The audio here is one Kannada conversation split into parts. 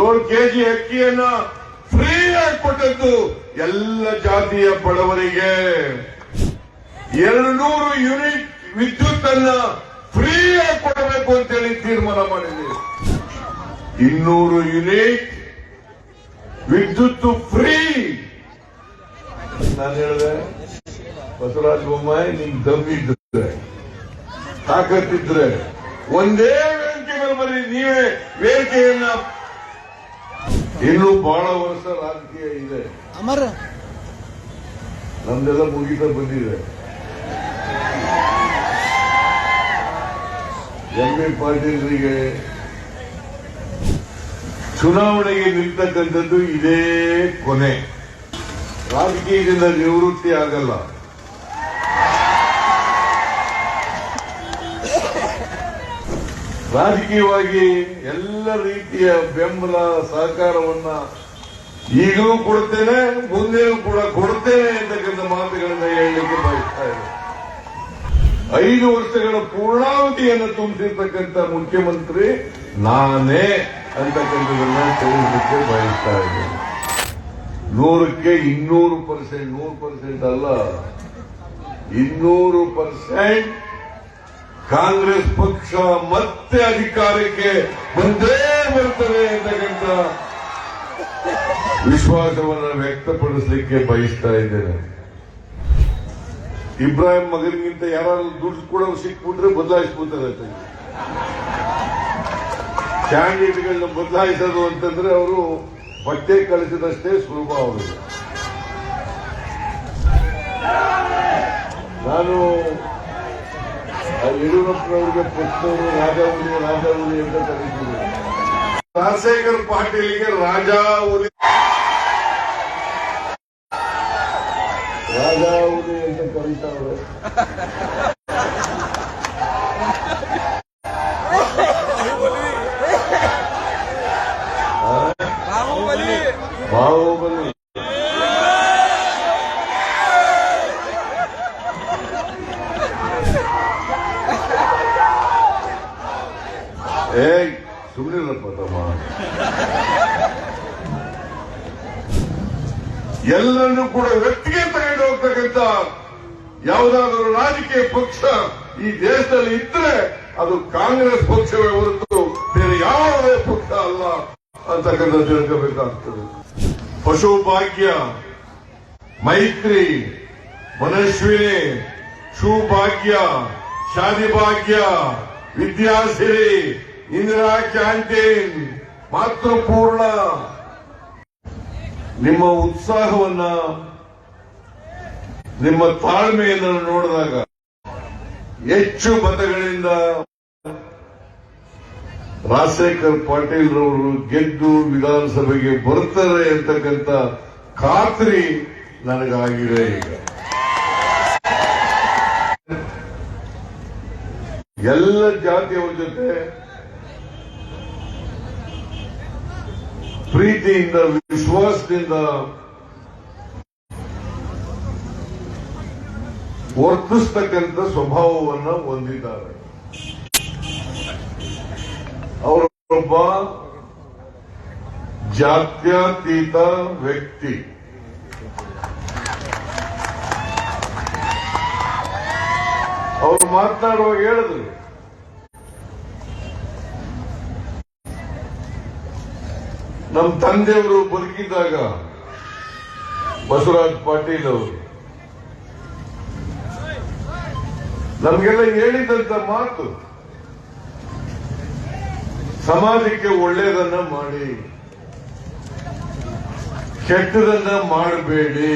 ಏಳು ಕೆಜಿ ಅಕ್ಕಿಯನ್ನ ಫ್ರೀ ಆಗಿ ಕೊಟ್ಟದ್ದು ಎಲ್ಲ ಜಾತಿಯ ಬಡವರಿಗೆ. ಎರಡು ನೂರು ಯೂನಿಟ್ ವಿದ್ಯುತ್ ಅನ್ನ ಫ್ರೀ ಆಗಿ ಕೊಡಬೇಕು ಅಂತೇಳಿ ತೀರ್ಮಾನ ಮಾಡಿದೆ ಇನ್ನೂರು ಯೂನಿಟ್ ವಿದ್ಯುತ್ ಫ್ರೀ. ನಾನು ಹೇಳಿದೆ, ಬಸವರಾಜ ಬೊಮ್ಮಾಯಿ ನಿಮ್ ದಮ್ಮಿದ್ರೆ ತಾಕತ್ತಿದ್ರೆ ಒಂದೇ ವೇದಿಕೆ ಮೇಲೆ ಬರೀ ನೀವೇ ವೇದಿಕೆಯನ್ನ ಇನ್ನು ಬಹಳ ವರ್ಷ ರಾಜಕೀಯ ಇದೆ. ಅಮರ. ನಮ್ದೆಲ್ಲ ಮುಗಿತ ಬಂದಿದೆ. ಎಂ ಬಿ ಪಾಟೀಲ್ರಿಗೆ ಚುನಾವಣೆಗೆ ನಿಲ್ತಕ್ಕಂಥದ್ದು ಇದೇ ಕೊನೆ. ರಾಜಕೀಯದಿಂದ ನಿವೃತ್ತಿ ಆಗಲ್ಲ. ರಾಜಕೀಯವಾಗಿ ಎಲ್ಲ ರೀತಿಯ ಬೆಂಬಲ ಸಹಕಾರವನ್ನ ಈಗಲೂ ಕೊಡುತ್ತೇನೆ, ಮುಂದೆಯೂ ಕೂಡ ಕೊಡುತ್ತೇನೆ ಅಂತಕ್ಕಂಥ ಮಾತುಗಳನ್ನ ಹೇಳಲಿಕ್ಕೆ ಬಯಸ್ತಾ ಇದೆ ಐದು ವರ್ಷಗಳ ಪೂರ್ಣಾವಧಿಯನ್ನು ತುಂಬಿಸಿರ್ತಕ್ಕಂಥ ಮುಖ್ಯಮಂತ್ರಿ ನಾನೇ ಅಂತಕ್ಕಂಥದನ್ನ ತಿಳಿಸಲಿಕ್ಕೆ ಬಯಸ್ತಾ ಇದ್ದೇನೆ. ನೂರಕ್ಕೆ ಇನ್ನೂರು ಪರ್ಸೆಂಟ್, ನೂರು ಪರ್ಸೆಂಟ್ ಅಲ್ಲ, ಇನ್ನೂರು ಪರ್ಸೆಂಟ್ ಕಾಂಗ್ರೆಸ್ ಪಕ್ಷ ಮತ್ತೆ ಅಧಿಕಾರಕ್ಕೆ ಬಂದೇ ಬರ್ತದೆ ಅಂತಕ್ಕಂಥ ವಿಶ್ವಾಸವನ್ನು ವ್ಯಕ್ತಪಡಿಸಲಿಕ್ಕೆ ಬಯಸ್ತಾ ಇದ್ದೇನೆ. ಇಬ್ರಾಹಿಂ ಮಗನಿಗಿಂತ ಯಾರಾದ್ರೂ ದುಡ್ಡು ಕೂಡ ಸಿಕ್ಬಿಟ್ರೆ ಬದಲಾಯಿಸ್ಬಿಡ್ತಾರೆ ಕ್ಯಾಂಡಿಡೇಟ್ಗಳನ್ನ ಬದಲಾಯಿಸೋದು ಅಂತಂದ್ರೆ ಅವರು ಬಟ್ಟೆ ಕಳಿಸಿದಷ್ಟೇ ಸುಲಭ ಅವರಿಗೆ ನಾನು ಯಡಿಯೂರಪ್ಪನವರಿಗೆ ಪಕ್ಷದವರು ರಾಜಾವುಲಿ ರಾಜಾವುಲಿ ಅಂತ ಕರೀತೀನಿ ರಾಜಶೇಖರ್ ಪಾಟೀಲ್ಗೆ ರಾಜಾವುಲಿ ರಾಜಾವುಲಿ ಅಂತ ಕರೀತಾವ್ರೆ ಬಾಹುಬಲಿ ಬಾಹುಬಲಿ ಏ ಸುಮ್ಮನಿರಪ್ಪ ತಮ್ಮ ಎಲ್ಲರನ್ನೂ ಕೂಡ ವ್ಯಕ್ತಿಗೆ ತಗೊಂಡು ಹೋಗ್ತಕ್ಕಂಥ ಯಾವುದಾದರೂ ರಾಜಕೀಯ ಪಕ್ಷ ಈ ದೇಶದಲ್ಲಿ ಇದ್ರೆ ಅದು ಕಾಂಗ್ರೆಸ್ ಪಕ್ಷವೇ ಹೊರತು ಬೇರೆ ಯಾವುದೇ ಪಕ್ಷ ಅಲ್ಲ ಅಂತಕ್ಕಂಥ ತಿಳ್ಕೋಬೇಕಾಗ್ತದೆ. ಪಶು ಭಾಗ್ಯ, ಮೈತ್ರಿ ಮನಸ್ವಿನಿ ಶುಭಾಗ್ಯ ಶಾದಿ ಭಾಗ್ಯ, ವಿದ್ಯಾಸಿರಿ, ಇಂದಿರಾ ಕ್ಯಾಂಟೀನ್, ಮಾತೃಪೂರ್ಣ. ನಿಮ್ಮ ಉತ್ಸಾಹವನ್ನ ನಿಮ್ಮ ತಾಳ್ಮೆಯನ್ನು ನೋಡಿದಾಗ ಹೆಚ್ಚು ಮತಗಳಿಂದ ರಾಜಶೇಖರ್ ಪಾಟೀಲ್ ರವರು ಗೆದ್ದು ವಿಧಾನಸಭೆಗೆ ಬರುತ್ತಾರೆ ಅಂತಕ್ಕಂಥ ಖಾತ್ರಿ ನನಗಾಗಿದೆ ಈಗ. ಎಲ್ಲ ಜಾತಿಯವರ ಜೊತೆ ಪ್ರೀತಿಯಿಂದ, ವಿಶ್ವಾಸದಿಂದ ವರ್ತಿಸ್ತಕ್ಕಂಥ ಸ್ವಭಾವವನ್ನ ಹೊಂದಿದ್ದಾರೆ. ಅವರೊಬ್ಬ ಜಾತ್ಯತೀತ ವ್ಯಕ್ತಿ. ಅವರು ಮಾತನಾಡುವಾಗ ಹೇಳಿದ್ರು. ನಮ್ಮ ತಂದೆಯವರು ಬದುಕಿದ್ದಾಗ ಬಸವರಾಜ್ ಪಾಟೀಲ್ ಅವರು ನಮಗೆಲ್ಲ ಹೇಳಿದಂತ ಮಾತು. ಸಮಾಜಕ್ಕೆ ಒಳ್ಳೆಯದನ್ನ ಮಾಡಿ ಕೆಟ್ಟದನ್ನ ಮಾಡಬೇಡಿ.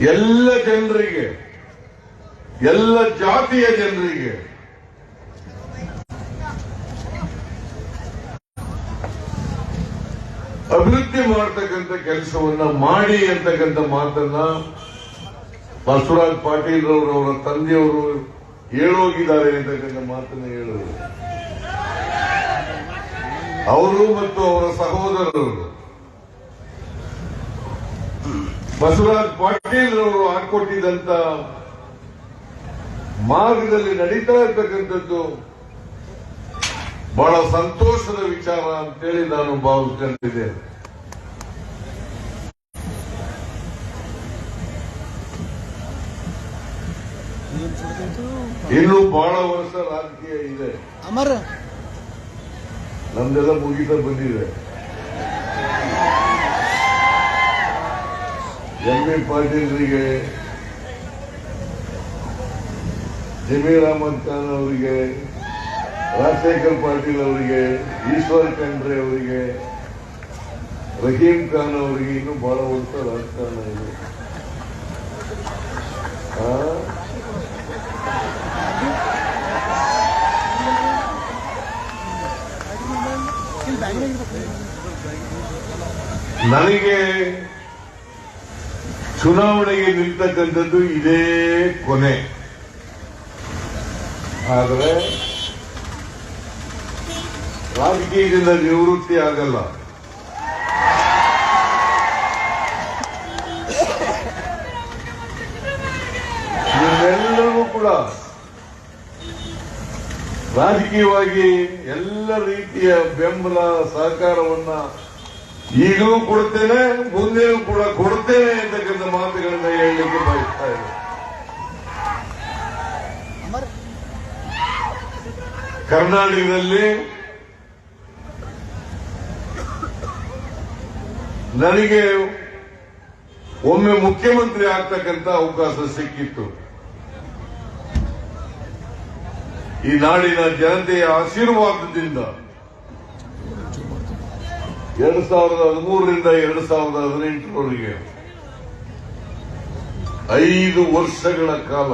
ಎಲ್ಲ ಜನರಿಗೆ ಎಲ್ಲ ಜಾತಿಯ ಜನರಿಗೆ ಅಭಿವೃದ್ಧಿ ಮಾಡತಕ್ಕಂಥ ಕೆಲಸವನ್ನ ಮಾಡಿ ಅಂತಕ್ಕಂಥ ಮಾತನ್ನ ಬಸವರಾಜ್ ಪಾಟೀಲ್ ರವರು, ಅವರ ತಂದೆಯವರು ಹೇಳೋಗಿದ್ದಾರೆ ಅಂತಕ್ಕಂಥ ಮಾತನ್ನ ಹೇಳಿದರು ಅವರು ಮತ್ತು ಅವರ ಸಹೋದರರು. ಬಸವರಾಜ್ ಪಾಟೀಲ್ ರವರು ಹಾಕೊಟ್ಟಿದ್ದಂತ ಮಾರ್ಗದಲ್ಲಿ ನಡೀತಾ ಇರ್ತಕ್ಕಂಥದ್ದು ಬಹಳ ಸಂತೋಷದ ವಿಚಾರ ಅಂತೇಳಿ ನಾನು ಭಾವಿಸ್ಕೊಂಡಿದ್ದೇನೆ. ಇನ್ನು ಬಹಳ ವರ್ಷ ರಾಜಕೀಯ ಇದೆ. ಅಮರ. ನಮ್ದೆಲ್ಲ ಮುಗಿತಾ ಬಂದಿದೆ. ಎಂ ಬಿ ಪಾಟೀಲ್ರಿಗೆ ಜಮೀರ್ ಅಹಮದ್ ಖಾನ್ ಅವರಿಗೆ ರಾಜಶೇಖರ್ ಪಾಟೀಲ್ ಅವರಿಗೆ, ಈಶ್ವರ್ ಖಂಡ್ರೆ ಅವರಿಗೆ, ರಹೀಂ ಖಾನ್ ಅವರಿಗೆ ಇನ್ನು ಬಹಳ ವರ್ಷ ರಾಜಕಾರಣ ಇದೆ. ನನಗೆ ಚುನಾವಣೆಗೆ ನಿಲ್ತಕ್ಕಂಥದ್ದು ಇದೇ ಕೊನೆ. ಆದರೆ ರಾಜಕೀಯದಿಂದ ನಿವೃತ್ತಿ ಆಗಲ್ಲ. ನಿಮ್ಮೆಲ್ಲರಿಗೂ ಕೂಡ ರಾಜಕೀಯವಾಗಿ ಎಲ್ಲ ರೀತಿಯ ಬೆಂಬಲ ಸಹಕಾರವನ್ನ ಈಗಲೂ ಕೊಡ್ತೇನೆ ಮುಂದೆಯೂ ಕೂಡ ಕೊಡ್ತೇನೆ ಅಂತಕ್ಕಂಥ ಮಾತುಗಳನ್ನ ಹೇಳಲಿಕ್ಕೆ ಬಯಸ್ತಾ ಇದೆ ಕರ್ನಾಟಕದಲ್ಲಿ ನನಗೆ ಒಮ್ಮೆ ಮುಖ್ಯಮಂತ್ರಿ ಆಗ್ತಕ್ಕಂಥ ಅವಕಾಶ ಸಿಕ್ಕಿತ್ತು. ಈ ನಾಡಿನ ಜನತೆಯ ಆಶೀರ್ವಾದದಿಂದ ಎರಡ್ ಸಾವಿರದ ಹದಿಮೂರರಿಂದ ಎರಡ್ ಸಾವಿರದ ಹದಿನೆಂಟರವರೆಗೆ ಐದು ವರ್ಷಗಳ ಕಾಲ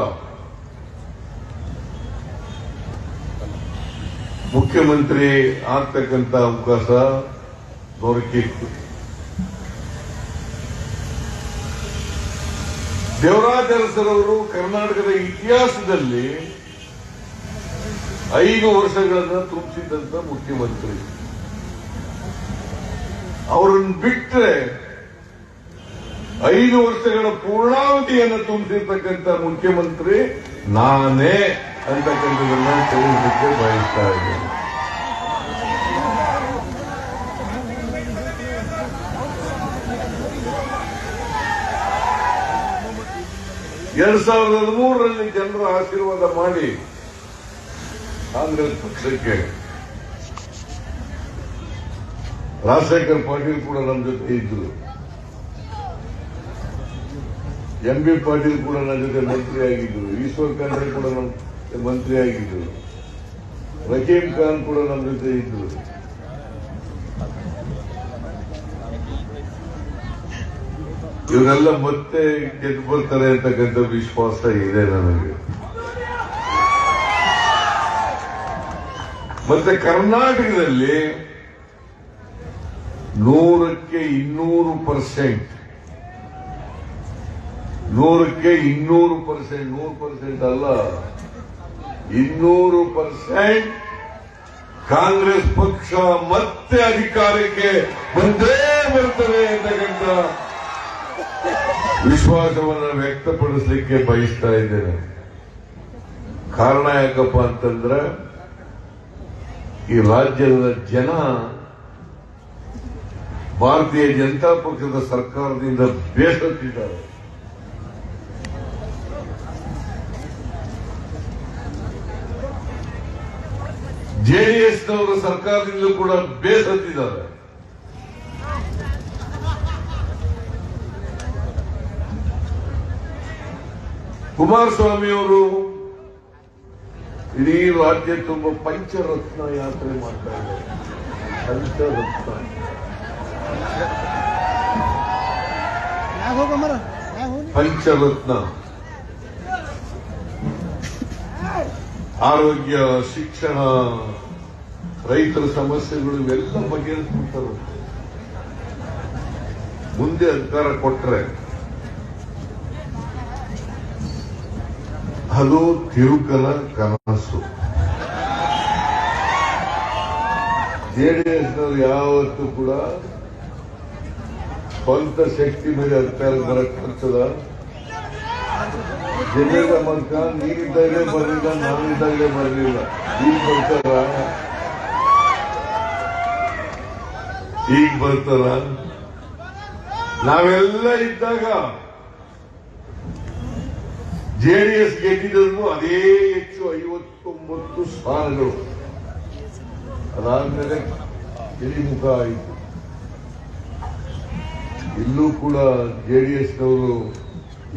ಮುಖ್ಯಮಂತ್ರಿ ಆಗ್ತಕ್ಕಂಥ ಅವಕಾಶ ದೊರಕಿತ್ತು. ದೇವರಾಜ ಅರಸರವರು ಕರ್ನಾಟಕದ ಇತಿಹಾಸದಲ್ಲಿ ಐದು ವರ್ಷಗಳನ್ನು ತುಂಬಿಸಿದಂತ ಮುಖ್ಯಮಂತ್ರಿ. ಅವರನ್ನು ಬಿಟ್ಟರೆ ಐದು ವರ್ಷಗಳ ಪೂರ್ಣಾವಧಿಯನ್ನು ತುಂಬಿಸಿರ್ತಕ್ಕಂಥ ಮುಖ್ಯಮಂತ್ರಿ ನಾನೇ ಅಂತಕ್ಕಂಥದನ್ನ ತಿಳಿಸಲಿಕ್ಕೆ ಬಯಸ್ತಾ ಇದ್ದೇನೆ. ಎರಡ್ ಸಾವಿರದ ಹದಿಮೂರರಲ್ಲಿ ಜನರ ಆಶೀರ್ವಾದ ಮಾಡಿ ಕಾಂಗ್ರೆಸ್ ಪಕ್ಷಕ್ಕೆ ರಾಜಶೇಖರ್ ಪಾಟೀಲ್ ಕೂಡ ನಮ್ಮ ಜೊತೆ ಇದ್ರು. ಎಂ ಬಿ ಪಾಟೀಲ್ ಕೂಡ ನನ್ನ ಜೊತೆ ಮಂತ್ರಿ ಆಗಿದ್ರು. ಈಶ್ವರ್ ಖಂಡ್ರೆ ಕೂಡ ನಮ್ಮ ಮಂತ್ರಿ ಆಗಿದ್ರು. ರಕೀಂ ಖಾನ್ ಕೂಡ ನಮ್ಮ ಜೊತೆ ಇದ್ರು. ಇವರೆಲ್ಲ ಮತ್ತೆ ಗೆದ್ದು ಬರ್ತಾರೆ ಅಂತಕ್ಕಂಥ ವಿಶ್ವಾಸ ಇದೆ ನನಗೆ. ಮತ್ತೆ ಕರ್ನಾಟಕದಲ್ಲಿ ನೂರಕ್ಕೆ ಇನ್ನೂರು ಪರ್ಸೆಂಟ್ ನೂರಕ್ಕೆ ಇನ್ನೂರು ಪರ್ಸೆಂಟ್ ನೂರು ಪರ್ಸೆಂಟ್ ಅಲ್ಲ, ಇನ್ನೂರು ಪರ್ಸೆಂಟ್ ಕಾಂಗ್ರೆಸ್ ಪಕ್ಷ ಮತ್ತೆ ಅಧಿಕಾರಕ್ಕೆ ಬಂದೇ ಬರ್ತದೆ ಅಂತಕ್ಕಂಥ ವಿಶ್ವಾಸವನ್ನು ವ್ಯಕ್ತಪಡಿಸಲಿಕ್ಕೆ ಬಯಸ್ತಾ ಇದ್ದೇನೆ. ಕಾರಣ ಯಾಕಪ್ಪ ಅಂತಂದ್ರೆ, ಈ ರಾಜ್ಯದ ಜನ ಭಾರತೀಯ ಜನತಾ ಪಕ್ಷದ ಸರ್ಕಾರದಿಂದ ಬೇಸತ್ತಿದ್ದಾರೆ. ಜೆಡಿಎಸ್ನವರ ಸರ್ಕಾರದಿಂದ ಕೂಡ ಬೇಸತ್ತಿದ್ದಾರೆ. ಕುಮಾರಸ್ವಾಮಿ ಅವರು ಇಡೀ ರಾಜ್ಯ ತುಂಬ ಪಂಚರತ್ನ ಯಾತ್ರೆ ಮಾಡ್ತಾ ಇದ್ದಾರೆ. ಪಂಚರತ್ನ. ಪಂಚರತ್ನ. ಆರೋಗ್ಯ ಶಿಕ್ಷಣ ರೈತರ ಸಮಸ್ಯೆಗಳು ಇವೆಲ್ಲ ಬಗೆಹರಿಸ್ಬಿಡ್ತಾರೆ. ಮುಂದೆ ಅಧಿಕಾರ ಕೊಟ್ರೆ ಅದು ತಿರುಕಲ ಕನಸು. ಜೆಡಿಎಸ್ನವ್ರು ಯಾವತ್ತೂ ಕೂಡ ಸ್ವಂತ ಶಕ್ತಿ ಮೇಲೆ ಅಧಿಕಾರ ಬರಕ್ ಜಮೀರ್ ಅಹಮದ್ ಖಾನ್ ನೀವಿದ್ದಾಗಲೇ ಬರಲಿಲ್ಲ ನಾವಿದ್ದಾಗಲೇ ಬರಲಿಲ್ಲ. ಈಗ ಬರ್ತಾರ? ಈಗ ಬರ್ತಾರ? ನಾವೆಲ್ಲ ಇದ್ದಾಗ ಜೆಡಿಎಸ್ ಗೆದ್ದಿದ್ದು ಅದೇ ಹೆಚ್ಚು ಐವತ್ತೊಂಬತ್ತು ಸ್ಥಾನಗಳು. ಅದಾದ್ಮೇಲೆ ಇಳಿಮುಖ ಆಯಿತು. ಇಲ್ಲೂ ಕೂಡ ಜೆಡಿಎಸ್ನವರು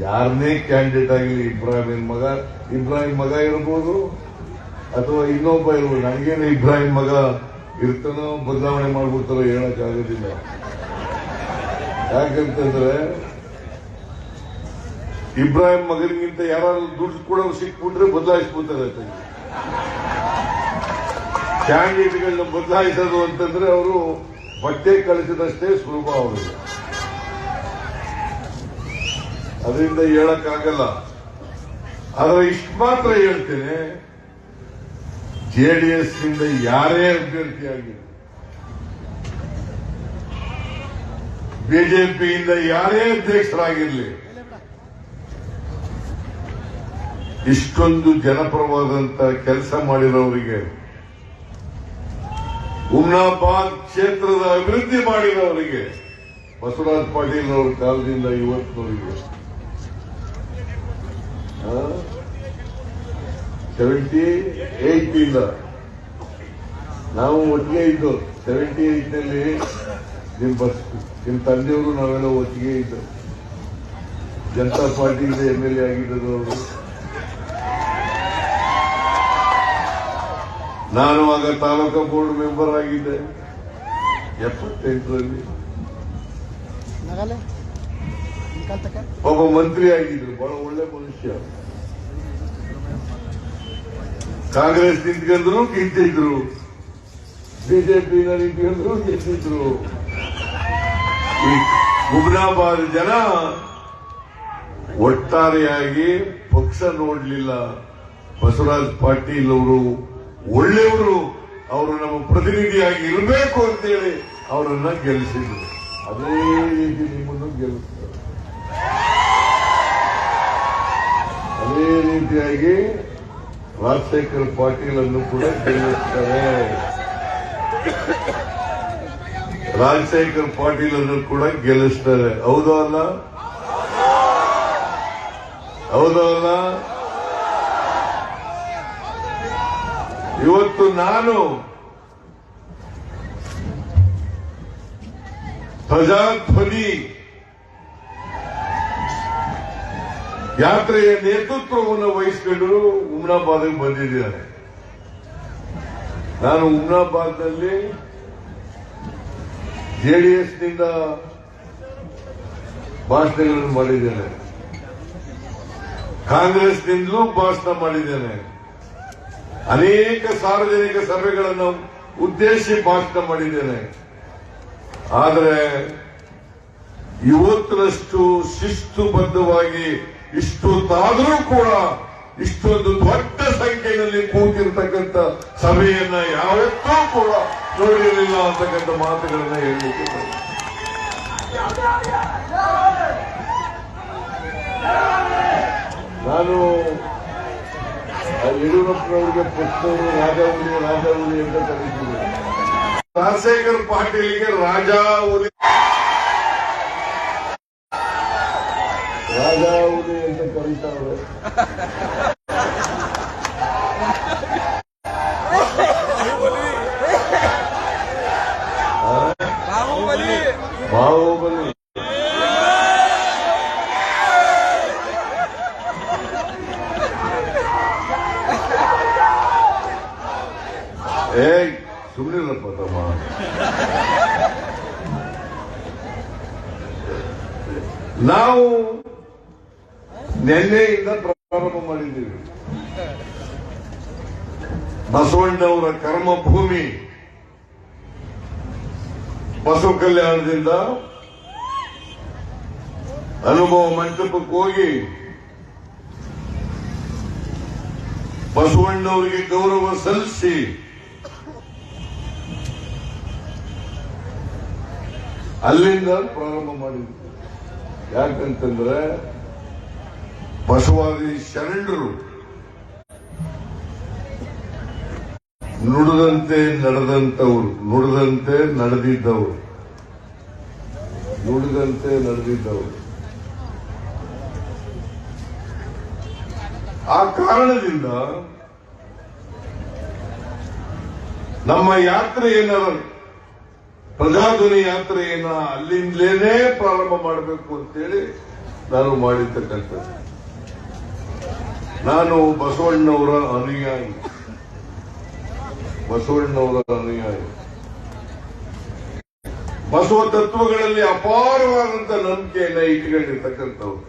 ಯಾರನ್ನೇ ಕ್ಯಾಂಡಿಡೇಟ್ ಆಗಿಲ್ಲ ಇಬ್ರಾಹಿಂ ಮಗ ಇಬ್ರಾಹಿಂ ಮಗ ಇರ್ಬೋದು, ಅಥವಾ ಇನ್ನೊಬ್ಬ ಇರ್ಬೋದು, ನನಗೇನು ಇಬ್ರಾಹಿಂ ಮಗ ಇರ್ತಾನೋ ಬದಲಾವಣೆ ಮಾಡ್ಬಿಡ್ತಾರೋ ಹೇಳಕ್ ಆಗೋದಿಲ್ಲ ಯಾಕಂತಂದ್ರೆ ಇಬ್ರಾಹಿಂ ಮಗನಿಗಿಂತ ಯಾರಾದ್ರೂ ದುಡ್ಡು ಕೊಡೋರು ಸಿಕ್ಬಿಟ್ರೆ ಬದಲಾಯಿಸ್ಬಿಡ್ತಾರೆ ಕ್ಯಾಂಡಿಡೇಟ್ಗಳನ್ನ ಬದಲಾಯಿಸೋದು ಅಂತಂದ್ರೆ ಅವರು ಬಟ್ಟೆ ಕಳಿಸಿದಷ್ಟೇ ಸುಲಭ ಅವರು ಅದರಿಂದ ಹೇಳಕ್ಕಾಗಲ್ಲ. ಆದ್ರೆ ಇಷ್ಟು ಮಾತ್ರ ಹೇಳ್ತೇನೆ ಜೆಡಿಎಸ್ನಿಂದ ಯಾರೇ ಅಭ್ಯರ್ಥಿಯಾಗಿ ಬಿಜೆಪಿಯಿಂದ ಯಾರೇ ಅಧ್ಯಕ್ಷರಾಗಿರ್ಲಿ ಇಷ್ಟೊಂದು ಜನಪರವಾದಂತ ಕೆಲಸ ಮಾಡಿರೋರಿಗೆ ಉಮ್ನಾಬಾದ್ ಕ್ಷೇತ್ರದ ಅಭಿವೃದ್ಧಿ ಮಾಡಿರೋರಿಗೆ ಬಸವರಾಜ್ ಪಾಟೀಲ್ ಅವರ ಕಾಲದಿಂದ ಇವತ್ತಿನವರಿಗೆ. ಸೆವೆಂಟಿ ಏಟ್ ಇಂದ. ನಾವು ಒಟ್ಟಿಗೆ ಇದ್ದು ಸೆವೆಂಟಿ ಏಟ್ನಲ್ಲಿ ನಿಮ್ ಬಸ್, ನಿಮ್ ತಂದೆಯವರು ನಾವೆಲ್ಲ ಒಟ್ಟಿಗೆ ಇದ್ದು. ಜನತಾ ಪಾರ್ಟಿಯಿಂದ ಎಂ ಎಲ್ ಎ ಆಗಿದ್ದರು ಅವರು. ನಾನು ಆಗ ತಾಲೂಕು ಬೋರ್ಡ್ ಮೆಂಬರ್ ಆಗಿದ್ದೆ. ಎಪ್ಪತ್ತೆಂಟರಲ್ಲಿ. ಒಬ್ಬ ಮಂತ್ರಿ ಆಗಿದ್ರು. ಬಹಳ ಒಳ್ಳೆ ಮನುಷ್ಯ. ಕಾಂಗ್ರೆಸ್ ನಿಂತ್ಕೊಂಡ್ರು ಗೆದ್ದಿದ್ರು. ಬಿಜೆಪಿ ನಿಂತ್ಕೊಂಡ್ರು ಗೆದ್ದಿದ್ರು. ಈ ಜನ ಒಟ್ಟಾರೆಯಾಗಿ ಪಕ್ಷ ನೋಡ್ಲಿಲ್ಲ. ಬಸವರಾಜ್ ಪಾಟೀಲ್ ಅವರು ಒಳ್ಳೆಯವರು ಅವರು ನಮ್ಮ ಪ್ರತಿನಿಧಿಯಾಗಿ ಇರಬೇಕು ಅಂತೇಳಿ ಅವರನ್ನ ಗೆಲ್ಲಿಸಿದ್ರು. ಅದೇ ರೀತಿ ನಿಮ್ಮನ್ನು ಗೆಲ್ಲಿಸ್ತಾರೆ. ಅದೇ ರೀತಿಯಾಗಿ ರಾಜಶೇಖರ್ ಪಾಟೀಲ್ ಅನ್ನು ಕೂಡ ಗೆಲ್ಲಿಸ್ತಾರೆ. ರಾಜಶೇಖರ್ ಪಾಟೀಲ್ ಅನ್ನು ಕೂಡ ಗೆಲ್ಲಿಸ್ತಾರೆ. ಹೌದೋ ಅಲ್ಲ? ಹೌದೋ ಅಲ್ಲ? ಇವತ್ತು ನಾನು ಪ್ರಜಾಧ್ವನಿ ಯಾತ್ರೆಯ ನೇತೃತ್ವವನ್ನು ವಹಿಸಿಕೊಂಡು ಉಮ್ನಾಬಾದ್ಗೆ ಬಂದಿದ್ದಾರೆ. ನಾನು ಉಮ್ನಾಬಾದ್ನಲ್ಲಿ ಜೆಡಿಎಸ್ನಿಂದ ಭಾಷಣಗಳನ್ನು ಮಾಡಿದ್ದೇನೆ. ಕಾಂಗ್ರೆಸ್ನಿಂದಲೂ ಭಾಷಣ ಮಾಡಿದ್ದೇನೆ. ಅನೇಕ ಸಾರ್ವಜನಿಕ ಸಭೆಗಳನ್ನು ಉದ್ದೇಶಿ ಭಾಷಣ ಮಾಡಿದ್ದೇನೆ. ಆದರೆ ಇವತ್ತಿನಷ್ಟು ಶಿಸ್ತುಬದ್ಧವಾಗಿ ಇಷ್ಟೊತ್ತಾದರೂ ಕೂಡ ಇಷ್ಟೊಂದು ದೊಡ್ಡ ಸಂಖ್ಯೆಯಲ್ಲಿ ಕೂತಿರ್ತಕ್ಕಂಥ ಸಭೆಯನ್ನ ಯಾವತ್ತೂ ಕೂಡ ನೋಡಿರಲಿಲ್ಲ ಅಂತಕ್ಕಂಥ ಮಾತುಗಳನ್ನ ಹೇಳಲಿಕ್ಕೆ ನಾನು ಆ ಯಡಿಯೂರಪ್ಪನವರಿಗೆ ಪುಸ್ತಕರು ರಾಜಾವುಲಿ ರಾಜಾವುಲಿ ಅಂತ ಕರೀತಿದ್ರು ರಾಜಶೇಖರ್ ಪಾಟೀಲ್ಗೆ ರಾಜಾವುಲಿ ರಾಜಾವುಲಿ ಅಂತ ಕರೀತಾರೆ ಬಾಹುಬಲಿ ಬಾಹುಬಲಿ ಏ ಸುಮ್ಮನಿರಪ್ಪ ತಮ್ಮ ನಾವು ನಿನ್ನೆಯಿಂದ ಪ್ರಾರಂಭ ಮಾಡಿದ್ದೀವಿ ಬಸವಣ್ಣವರ ಕರ್ಮಭೂಮಿ ಬಸವ ಕಲ್ಯಾಣದಿಂದ ಅನುಭವ ಮಂಟಪಕ್ಕೆ ಹೋಗಿ ಬಸವಣ್ಣವರಿಗೆ ಗೌರವ ಸಲ್ಲಿಸಿ ಅಲ್ಲಿಂದ ಪ್ರಾರಂಭ ಮಾಡಿದ್ರು. ಯಾಕಂತಂದ್ರೆ ಬಸವಾದಿ ಶರಣರು ನುಡಿದಂತೆ ನಡೆದಂತವರು ನುಡಿದಂತೆ ನಡೆದಿದ್ದವರು. ನುಡಿದಂತೆ ನಡೆದಿದ್ದವರು. ಆ ಕಾರಣದಿಂದ ನಮ್ಮ ಯಾತ್ರೆ ಏನಾರ ಪ್ರಜಾಧ್ವನಿ ಯಾತ್ರೆಯನ್ನ ಅಲ್ಲಿಂದಲೇನೆ ಪ್ರಾರಂಭ ಮಾಡಬೇಕು ಅಂತೇಳಿ ನಾನು ಮಾಡಿರ್ತಕ್ಕಂಥದ್ದು. ನಾನು ಬಸವಣ್ಣವರ ಅನುಯಾಯಿ. ಬಸವಣ್ಣವರ ಅನುಯಾಯಿ ಬಸವ ತತ್ವಗಳಲ್ಲಿ ಅಪಾರವಾದಂತ ನಂಬಿಕೆಯನ್ನ ಇಟ್ಕೊಂಡಿರ್ತಕ್ಕಂಥವ್ರು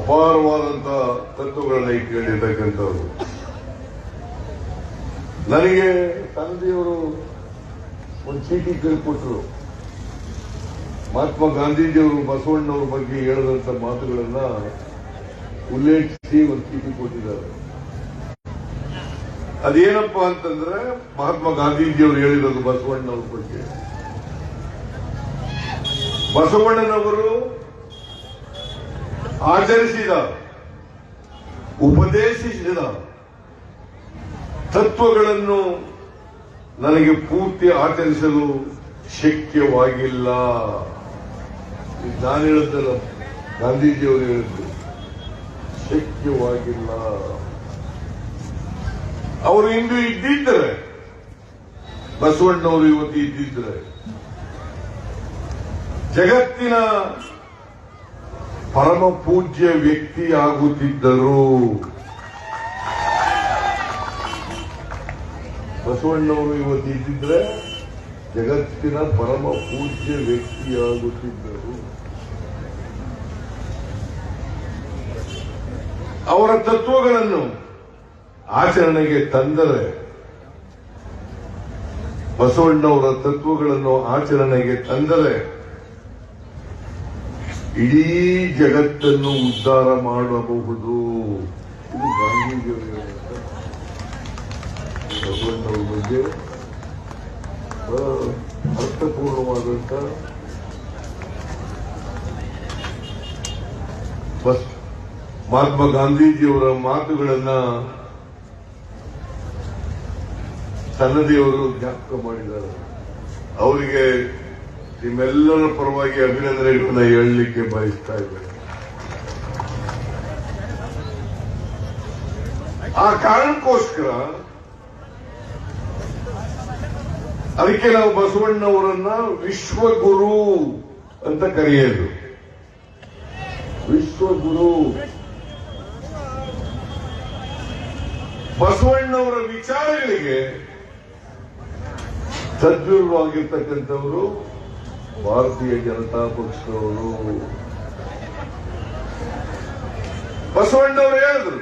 ಅಪಾರವಾದಂತ ತತ್ವಗಳನ್ನ ಇಟ್ಕೊಂಡಿರ್ತಕ್ಕಂಥವ್ರು ನನಗೆ ತಂದೆಯವರು ಒಂದು ಚೀಟಿ ಕೈಕೊಟ್ರು ಮಹಾತ್ಮ ಗಾಂಧೀಜಿಯವರು ಬಸವಣ್ಣವ್ರ ಬಗ್ಗೆ ಹೇಳಿದಂತ ಮಾತುಗಳನ್ನ ಉಲ್ಲೇಖಿಸಿ ಒಂದು ಚೀಟಿ ಕೊಟ್ಟಿದ್ದಾರೆ. ಅದೇನಪ್ಪ ಅಂತಂದ್ರೆ ಮಹಾತ್ಮ ಗಾಂಧೀಜಿಯವರು ಹೇಳಿರೋದು ಬಸವಣ್ಣವ್ರ ಬಗ್ಗೆ. ಬಸವಣ್ಣನವರು ಆಚರಿಸಿದ, ಉಪದೇಶಿಸಿದ ತತ್ವಗಳನ್ನು ನನಗೆ ಪೂರ್ತಿ ಆಚರಿಸಲು ಶಕ್ಯವಾಗಿಲ್ಲ. ನಾನು ಹೇಳಿದ್ದಲ್ಲ ಗಾಂಧೀಜಿಯವರು ಹೇಳಿದ್ದು. ಶಕ್ಯವಾಗಿಲ್ಲ ಅವರು ಇಂದು ಇದ್ದಿದ್ದರೆ ಬಸವಣ್ಣವರು ಇವತ್ತು ಇದ್ದಿದ್ರೆ, ಜಗತ್ತಿನ ಪರಮ ಪೂಜ್ಯ ವ್ಯಕ್ತಿ ಆಗುತ್ತಿದ್ದರು. ಬಸವಣ್ಣವರು ಇವತ್ತು ಇದ್ದಿದ್ರೆ, ಜಗತ್ತಿನ ಪರಮ ಪೂಜ್ಯ ವ್ಯಕ್ತಿಯಾಗುತ್ತಿದ್ದರು ಅವರ ತತ್ವಗಳನ್ನು ಆಚರಣೆಗೆ ತಂದರೆ ಬಸವಣ್ಣವರ ತತ್ವಗಳನ್ನು ಆಚರಣೆಗೆ ತಂದರೆ ಇಡೀ ಜಗತ್ತನ್ನು ಉದ್ಧಾರ ಮಾಡಬಹುದು. ಇದು ಗಾಂಧೀಜಿಯವರು ಬಗ್ಗೆ ಅರ್ಥಪೂರ್ಣವಾದಂತ ಮಹಾತ್ಮ ಗಾಂಧೀಜಿಯವರ ಮಾತುಗಳನ್ನ ತನ್ನದೇವರು ಜ್ಞಾಪಕ ಮಾಡಿದ್ದಾರೆ. ಅವರಿಗೆ ನಿಮ್ಮೆಲ್ಲರ ಪರವಾಗಿ ಅಭಿನಂದನೆಗಳನ್ನ ಹೇಳಲಿಕ್ಕೆ ಬಯಸ್ತಾ ಇದ್ದೇನೆ. ಆ ಕಾರಣಕ್ಕೋಸ್ಕರ ಅದಕ್ಕೆ ನಾವು ಬಸವಣ್ಣವರನ್ನ ವಿಶ್ವಗುರು ಅಂತ ಕರೆಯೋದು. ವಿಶ್ವಗುರು. ಬಸವಣ್ಣವರ ವಿಚಾರಗಳಿಗೆ ಸದ್ವಿರುವಾಗಿರ್ತಕ್ಕಂಥವರು ಭಾರತೀಯ ಜನತಾ ಪಕ್ಷದವರು. ಬಸವಣ್ಣವರು ಹೇಳಿದ್ರು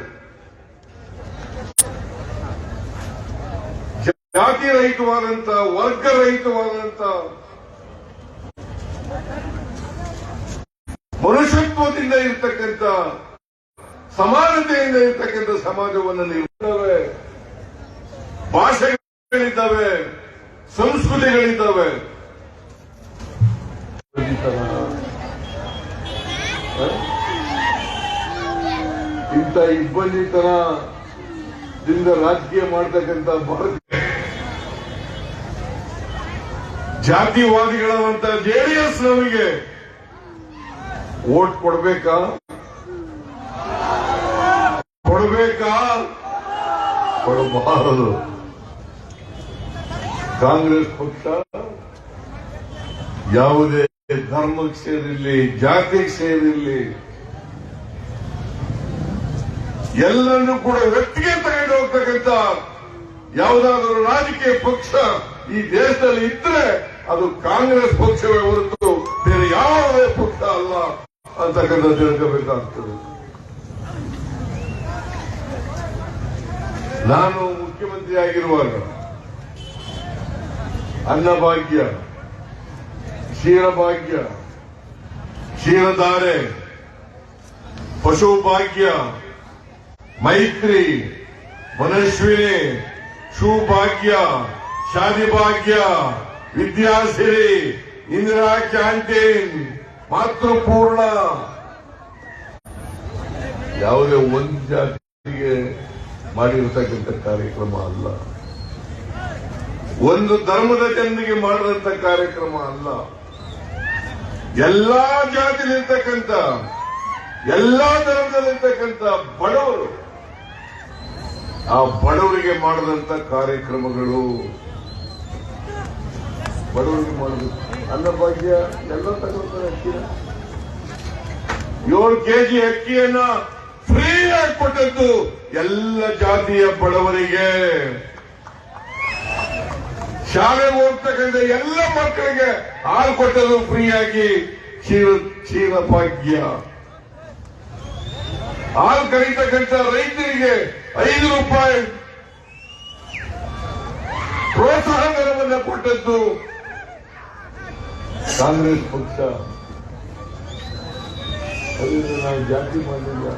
ಜಾತಿ ರಹಿತವಾದಂತ ವರ್ಗ ರಹಿತವಾದಂತ ಮನುಷ್ಯತ್ವದಿಂದ ಇರ್ತಕ್ಕಂಥ ಸಮಾನತೆಯಿಂದ ಇರ್ತಕ್ಕಂಥ ಸಮಾಜವನ್ನು ನೀವು ಭಾಷೆಗಳಿದ್ದಾವೆ, ಸಂಸ್ಕೃತಿಗಳಿದ್ದಾವೆ. ಇಂಥ ಇಬ್ಬಂದಿತನದಿಂದ ರಾಜಕೀಯ ಮಾಡ್ತಕ್ಕಂಥ ಭಾರತ. ಜಾತಿವಾದಿಗಳಾದಂತ ಜೆಡಿಎಸ್ ನಮಗೆ ವೋಟ್ ಕೊಡ್ಬೇಕಾ? ಕೊಡ್ಬೇಕಾ ಕೊಡಬಾರದು. ಕಾಂಗ್ರೆಸ್ ಪಕ್ಷ ಯಾವುದೇ ಧರ್ಮಕ್ಕೆ ಸೇರಿರಲಿ, ಜಾತಿಗೆ ಸೇರಿರಲಿ, ಎಲ್ಲರನ್ನೂ ಕೂಡ ವ್ಯಕ್ತಿಗೆ ತಗೊಂಡು ಹೋಗ್ತಕ್ಕಂಥ ಯಾವುದಾದರೂ ರಾಜಕೀಯ ಪಕ್ಷ ಈ ದೇಶದಲ್ಲಿ ಇದ್ರೆ ಅದು ಕಾಂಗ್ರೆಸ್ ಪಕ್ಷವೇ ಹೊರತು ಬೇರೆ ಯಾವುದೇ ಪಕ್ಷ ಅಲ್ಲ ಅಂತಕ್ಕಂಥ ತಿಳ್ಕೋಬೇಕಾಗ್ತದೆ. ನಾನು ಮುಖ್ಯಮಂತ್ರಿ ಆಗಿರುವಾಗ ಅನ್ನಭಾಗ್ಯ, ಕ್ಷೀರಭಾಗ್ಯ, ಕ್ಷೀರಧಾರೆ, ಪಶುಭಾಗ್ಯ, ಮೈತ್ರಿ ಮನಸ್ವಿನಿ ಶುಭಾಗ್ಯ ಶಾದಿ ಭಾಗ್ಯ ವಿದ್ಯಾಸಿರಿ, ಇಂದಿರಾ ಕ್ಯಾಂಟೀನ್, ಮಾತೃಪೂರ್ಣ. ಯಾವುದೇ ಒಂದು ಜಾತಿಗೆ ಮಾಡಿರತಕ್ಕಂಥ ಕಾರ್ಯಕ್ರಮ ಅಲ್ಲ. ಒಂದು ಧರ್ಮದ ಜನರಿಗೆ ಮಾಡಿದಂತ ಕಾರ್ಯಕ್ರಮ ಅಲ್ಲ. ಎಲ್ಲಾ ಜಾತಿಲಿರ್ತಕ್ಕಂಥ ಎಲ್ಲಾ ಧರ್ಮದಲ್ಲಿರ್ತಕ್ಕಂಥ ಬಡವರು, ಆ ಬಡವರಿಗೆ ಮಾಡಿದಂತ ಕಾರ್ಯಕ್ರಮಗಳು ಬಡವರಿಗೆ ಮಾಡಿದ್ರು ಅನ್ನಭಾಗ್ಯ ಎಲ್ಲ ತಗೊಳ್ತಾರೆ ಅಕ್ಕಿನ ಏಳು ಕೆಜಿ ಅಕ್ಕಿಯನ್ನ ಫ್ರೀ ಆಗಿ ಕೊಟ್ಟದ್ದು ಎಲ್ಲ ಜಾತಿಯ ಬಡವರಿಗೆ. ಶಾಲೆ ಓದ್ತಕ್ಕಂಥ ಎಲ್ಲ ಮಕ್ಕಳಿಗೆ ಹಾಲು ಕೊಟ್ಟದ್ದು ಫ್ರೀಯಾಗಿ ಕ್ಷೀರ ಕ್ಷೀರ ಭಾಗ್ಯ ಹಾಲು ಕರೀತಕ್ಕಂಥ ರೈತರಿಗೆ ಐದು ರೂಪಾಯಿ. ಪ್ರೋತ್ಸಾಹ ಧನವನ್ನ ಕೊಟ್ಟದ್ದು ಕಾಂಗ್ರೆಸ್ ಪಕ್ಷ. ನಾವು ಜಾತಿ ಮಾಡಲಿಲ್ಲ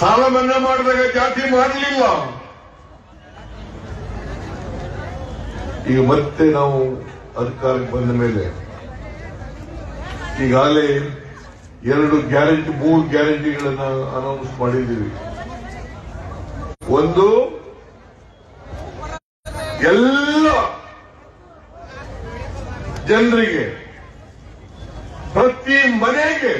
ಸಾಲ ಮನ್ನಾ ಮಾಡಿದಾಗ ಜಾತಿ ಮಾಡಲಿಲ್ಲ. ಈಗ ಮತ್ತೆ ನಾವು ಅಧಿಕಾರಕ್ಕೆ ಬಂದ ಮೇಲೆ ಈಗಾಗಲೇ ಎರಡು ಗ್ಯಾರಂಟಿ, ಮೂರು ಗ್ಯಾರಂಟಿಗಳನ್ನ ಅನೌನ್ಸ್ ಮಾಡಿದ್ದೀವಿ. ಒಂದು, ಎಲ್ಲ ಜನರಿಗೆ ಪ್ರತಿ ಮನೆಗೆ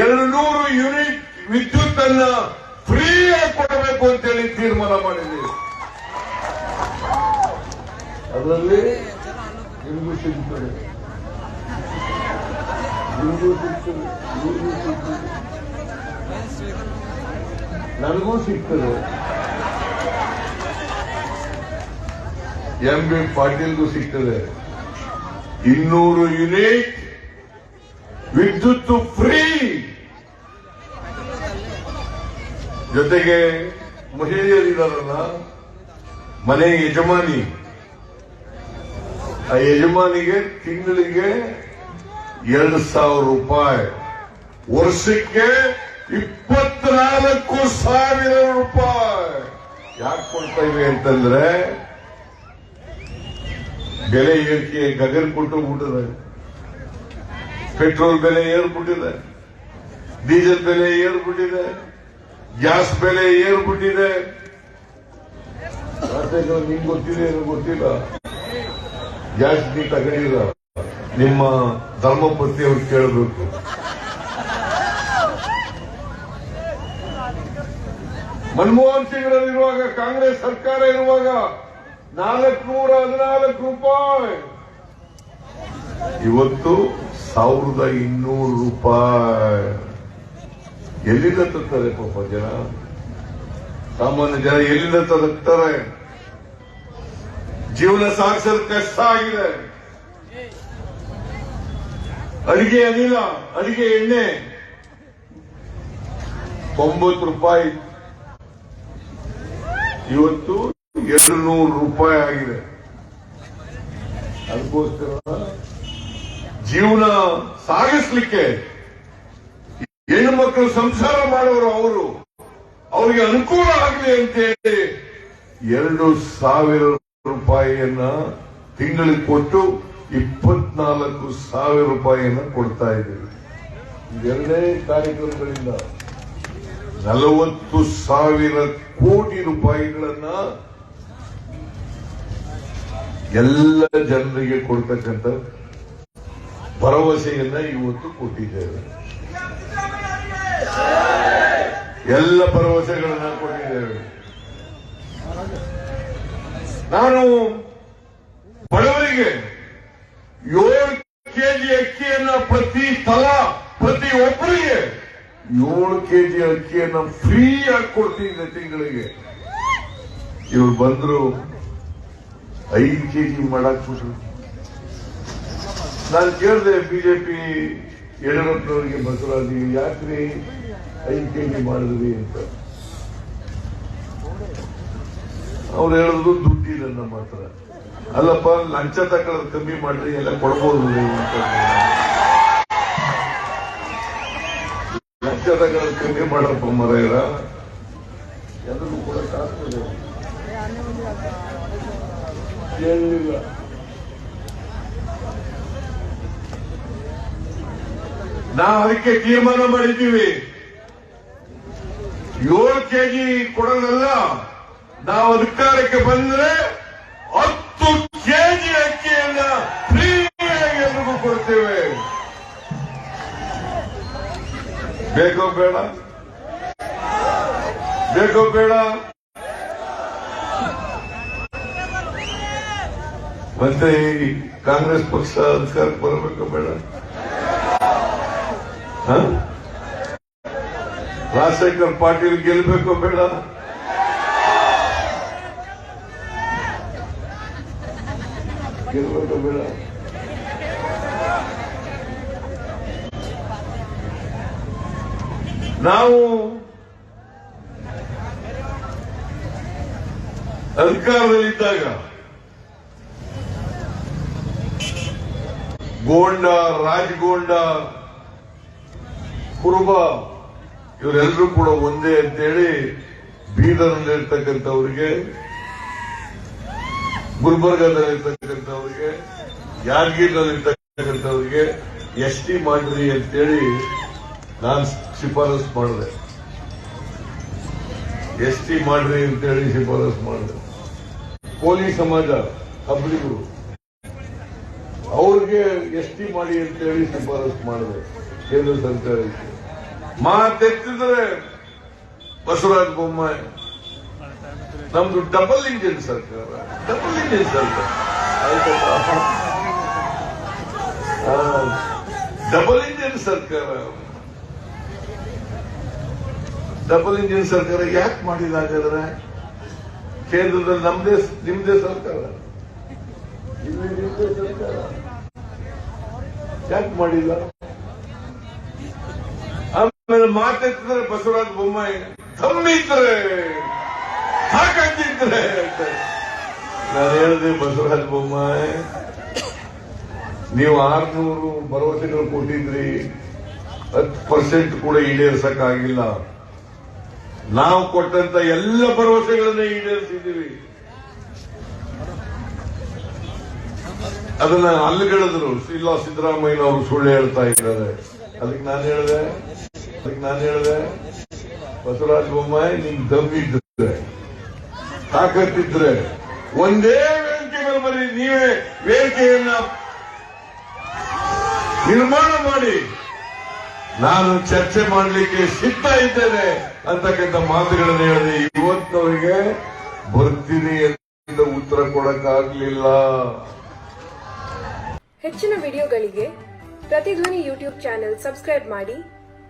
ಎರಡು ನೂರು ಯೂನಿಟ್ ವಿದ್ಯುತ್ ಅನ್ನ ಫ್ರೀ ಆಗಿ ಕೊಡಬೇಕು ಅಂತೇಳಿ ತೀರ್ಮಾನ ಮಾಡಿದ್ದೀವಿ. ಅದರಲ್ಲಿ ನಿಮಗೂ ನಿಮಗೂ ಸಿಗ್ತದೆ. ನನಗೂ ಸಿಗ್ತದೆ. ಎಂ ಬಿ ಪಾಟೀಲ್ಗೂ ಸಿಗ್ತದೆ. ಇನ್ನೂರು ಯೂನಿಟ್ ವಿದ್ಯುತ್ ಫ್ರೀ. ಜೊತೆಗೆ ಮಹಿಳೆಯರಿದಾರಲ್ಲ, ಮನೆ ಯಜಮಾನಿ. ಆ ಯಜಮಾನಿಗೆ ತಿಂಗಳಿಗೆ ಎರಡು ಸಾವಿರ ರೂಪಾಯಿ. ವರ್ಷಕ್ಕೆ ಇಪ್ಪತ್ನಾಲ್ಕು ಸಾವಿರ ರೂಪಾಯಿ. ಯಾಕೆ ಕೊಡ್ತಾ ಇವೆ ಅಂತಂದ್ರೆ, ಬೆಲೆ ಏರಿಕೆ ಗಗನ್ ಕೊಟ್ಟು ಬಿಟ್ಟಿದೆ ಪೆಟ್ರೋಲ್ ಬೆಲೆ ಏರ್ಬಿಟ್ಟಿದೆ ಡೀಸೆಲ್ ಬೆಲೆ ಏರ್ಬಿಟ್ಟಿದೆ ಗ್ಯಾಸ್ ಬೆಲೆ ಏರ್ಬಿಟ್ಟಿದೆ ನಿಮ್ಗೆ ಗೊತ್ತಿದೆ ಏನೋ ಗೊತ್ತಿಲ್ಲ? ಗ್ಯಾಸ್ ನೀ ತಗೊಂಡಿಲ್ಲ ನಿಮ್ಮ ಧರ್ಮಪತಿ ಅವ್ರು ಕೇಳಬೇಕು. ಮನಮೋಹನ್ ಸಿಂಗ್ರಲ್ಲಿರುವಾಗ, ಕಾಂಗ್ರೆಸ್ ಸರ್ಕಾರ ಇರುವಾಗ ನಾಲ್ಕು ನೂರ ಹದಿನಾಲ್ಕು ರೂಪಾಯಿ. ಇವತ್ತು ಸಾವಿರದ ಇನ್ನೂರು ರೂಪಾಯಿ. ಎಲ್ಲಿಂದ ತರ್ತಾರೆ ಪಾಪ ಜನ? ಸಾಮಾನ್ಯ ಜನ ಎಲ್ಲಿಂದ ತರ್ತಾರೆ? ಜೀವನ ಸಾಗಿಸಲು ಕಷ್ಟ ಆಗಿದೆ. ಅಡಿಗೆ ಅನಿಲ, ಅಡಿಗೆ ಎಣ್ಣೆ. ಒಂಬತ್ತು ರೂಪಾಯಿ. ಇವತ್ತು ಎರಡು ನೂರು ರೂಪಾಯಿ ಆಗಿದೆ. ಅದಕ್ಕೋಸ್ಕರ ಜೀವನ ಸಾಗಿಸ್ಲಿಕ್ಕೆ ಹೆಣ್ಣು ಮಕ್ಕಳು ಸಂಸಾರ ಮಾಡೋರು ಅವರು, ಅವರಿಗೆ ಅನುಕೂಲ ಆಗಲಿ ಅಂತೇಳಿ ಎರಡು ಸಾವಿರ ರೂಪಾಯಿಯನ್ನ ತಿಂಗಳಿಗೆ ಕೊಟ್ಟು ಇಪ್ಪತ್ನಾಲ್ಕು ಸಾವಿರ ರೂಪಾಯಿಯನ್ನ ಕೊಡ್ತಾ ಇದ್ದೀವಿ. ಎರಡನೇ ಕಾರ್ಯಕ್ರಮಗಳಿಂದ ನಲವತ್ತು ಸಾವಿರ ಕೋಟಿ ರೂಪಾಯಿಗಳನ್ನ ಎಲ್ಲ ಜನರಿಗೆ ಕೊಡ್ತಕ್ಕಂಥ ಭರವಸೆಯನ್ನ ಇವತ್ತು ಕೊಟ್ಟಿದ್ದೇವೆ. ಎಲ್ಲ ಭರವಸೆಗಳನ್ನ ಕೊಟ್ಟಿದ್ದೇವೆ. ನಾನು ಬಡವರಿಗೆ ಏಳು ಕೆಜಿ ಅಕ್ಕಿಯನ್ನ ಪ್ರತಿ ಸ್ಥಳ ಪ್ರತಿ ಒಬ್ಬರಿಗೆ ಏಳು ಕೆಜಿ ಅಕ್ಕಿಯನ್ನ ಫ್ರೀ ಆಗಿ ಕೊಡ್ತೀನಿ ತಿಂಗಳಿಗೆ. ಇವ್ರು ಬಂದ್ರು ಐದು ಕೆಜಿ ಮಾಡಕ್ ಬಿಟ್ರು ನಾನು ಕೇಳಿದೆ ಬಿಜೆಪಿ ಯಡಿಯೂರಪ್ಪನವರಿಗೆ ಬಸವರಾಜ್ ಯಾಕ್ರಿ ಐದು ಕೆಜಿ ಮಾಡಿದ್ರಿ ಅಂತ. ಅವ್ರು ಹೇಳಿದ್ರು ದುಡ್ಡಿಲ್ಲ ನಮ್ಮ ಹತ್ರ ಅಲ್ಲಪ್ಪ, ಲಂಚ ತಕೊಳ್ಳೋದು ಕಮ್ಮಿ ಮಾಡ್ರಿ ಎಲ್ಲ ಕೊಡ್ಬೋದು ಅಂತ ಲಂಚ ತಗೊಳ್ಳೋದು ಕಮ್ಮಿ ಮಾಡಪ್ಪ ಮರೆಯರ ಎಲ್ಲರೂ ಕೂಡ ಏನಿಲ್ಲ. ನಾವು ಅದಕ್ಕೆ ತೀರ್ಮಾನ ಮಾಡಿದ್ದೀವಿ. ಏಳು ಕೆಜಿ ಕೊಡೋದಲ್ಲ, ನಾವು ಅಧಿಕಾರಕ್ಕೆ ಬಂದ್ರೆ ಹತ್ತು ಕೆಜಿ ಅಕ್ಕಿಯನ್ನ ಫ್ರೀಯಾಗಿ ಎಲ್ರಿಗೂ ಕೊಡ್ತೇವೆ. ಬೇಕೋ ಬೇಡ? ಬೇಕೋ ಬೇಡ? ಮತ್ತೆ ಕಾಂಗ್ರೆಸ್ ಪಕ್ಷ ಅಧಿಕಾರಕ್ಕೆ ಬರಬೇಕು ಬೇಡ? ರಾಜಶೇಖರ್ ಪಾಟೀಲ್ ಗೆಲ್ಬೇಕೋ ಬೇಡ ಗೆಲ್ಬೇಕೋ ಬೇಡ ನಾವು ಅಧಿಕಾರದಲ್ಲಿದ್ದಾಗ ಗೋಂಡ ರಾಜಗೋಂಡ ಕುರುಬ ಇವರೆಲ್ಲರೂ ಕೂಡ ಒಂದೇ ಅಂತೇಳಿ ಬೀದರ್ನಲ್ಲಿರ್ತಕ್ಕಂಥವ್ರಿಗೆ, ಗುಲ್ಬರ್ಗದಲ್ಲಿರ್ತಕ್ಕಂಥವ್ರಿಗೆ, ಯಾದಗಿರಿನಲ್ಲಿರ್ತಕ್ಕಂಥವ್ರಿಗೆ ಎಸ್ ಟಿ ಮಾಡ್ರಿ ಅಂತೇಳಿ ನಾನು ಶಿಫಾರಸ್ ಮಾಡಿದೆ. ಎಸ್ ಟಿ ಮಾಡ್ರಿ ಅಂತೇಳಿ ಶಿಫಾರಸ್ ಮಾಡಿದೆ. ಕೋಲಿ ಸಮಾಜ ಹಬ್ಳಿಗರು ಅವ್ರಿಗೆ ಎಸ್ ಟಿ ಮಾಡಿ ಅಂತೇಳಿ ಶಿಫಾರಸ್ ಮಾಡಿದೆ, ಕೇಂದ್ರ ಸರ್ಕಾರಕ್ಕೆ. ಮಾತೆತ್ತಿದ್ರೆ ಬಸವರಾಜ ಬೊಮ್ಮಾಯಿ. ನಮ್ದು ಡಬಲ್ ಇಂಜಿನ್ ಸರ್ಕಾರ. ಡಬಲ್ ಇಂಜಿನ್ ಸರ್ಕಾರ. ಡಬಲ್ ಇಂಜಿನ್ ಸರ್ಕಾರ. ಡಬಲ್ ಇಂಜಿನ್ ಸರ್ಕಾರ ಯಾಕೆ ಮಾಡಿಲ್ಲ ಹಾಗಾದ್ರೆ? ಕೇಂದ್ರದಲ್ಲಿ ನಮ್ದೇ ನಿಮ್ದೇ ನಿಮ್ದೇ ಸರ್ಕಾರ. ಯಾಕೆ ಮಾಡಿಲ್ಲ? ಆಮೇಲೆ ಮಾತೆತ್ತಿದ್ರೆ ಬಸವರಾಜ ಬೊಮ್ಮಾಯಿ ತಮ್ಮಿದ್ರೆ ಹಾಕಿದ್ರೆ ನಾನು ಹೇಳಿದೆ, ಬಸವರಾಜ ಬೊಮ್ಮಾಯಿ, ನೀವು ಆರ್ನೂರು ಭರವಸೆಗಳು ಕೊಟ್ಟಿದ್ರಿ ಹತ್ತು ಪರ್ಸೆಂಟ್ ಕೂಡ ಈಡೇರಿಸಕ್ಕಾಗಿಲ್ಲ. ನಾವು ಕೊಟ್ಟಂತ ಎಲ್ಲ ಭರವಸೆಗಳನ್ನ ಈಡೇರಿಸಿದ್ದೀವಿ. ಅದನ್ನ ಅಲ್ಲಿಗಳಿದ್ರು ಇಲ್ಲ ಸಿದ್ದರಾಮಯ್ಯನವರು ಸುಳ್ಳು ಹೇಳ್ತಾ ಇದ್ದಾರೆ. ಅದಕ್ಕೆ ನಾನು ಹೇಳಿದೆ ನಾನು ಹೇಳಿದೆ, ಬಸವರಾಜ ಬೊಮ್ಮಾಯಿ ನಿಮ್ ದಮ್ಮಿದ್ರೆ, ತಾಕತ್ತಿದ್ರೆ, ಒಂದೇ ವೇದಿಕೆ ಮೇಲೆ ನೀವೇ ವೇದಿಕೆಯನ್ನ ನಿರ್ಮಾಣ ಮಾಡಿ. ನಾನು ಚರ್ಚೆ ಮಾಡಲಿಕ್ಕೆ ಸಿದ್ಧ ಇದ್ದೇನೆ ಅಂತಕ್ಕಂಥ ಮಾತುಗಳನ್ನು ಹೇಳಿದೆ. ಇವತ್ತವರಿಗೆ ಬರ್ತೀನಿ ಅಂತ ಉತ್ತರ ಕೊಡಕ್ಕಾಗ್ಲಿಲ್ಲ. ಹೆಚ್ಚಿನ ವಿಡಿಯೋಗಳಿಗೆ ಪ್ರತಿಧ್ವನಿ ಯೂಟ್ಯೂಬ್ ಚಾನೆಲ್ ಸಬ್ಸ್ಕ್ರೈಬ್ ಮಾಡಿ.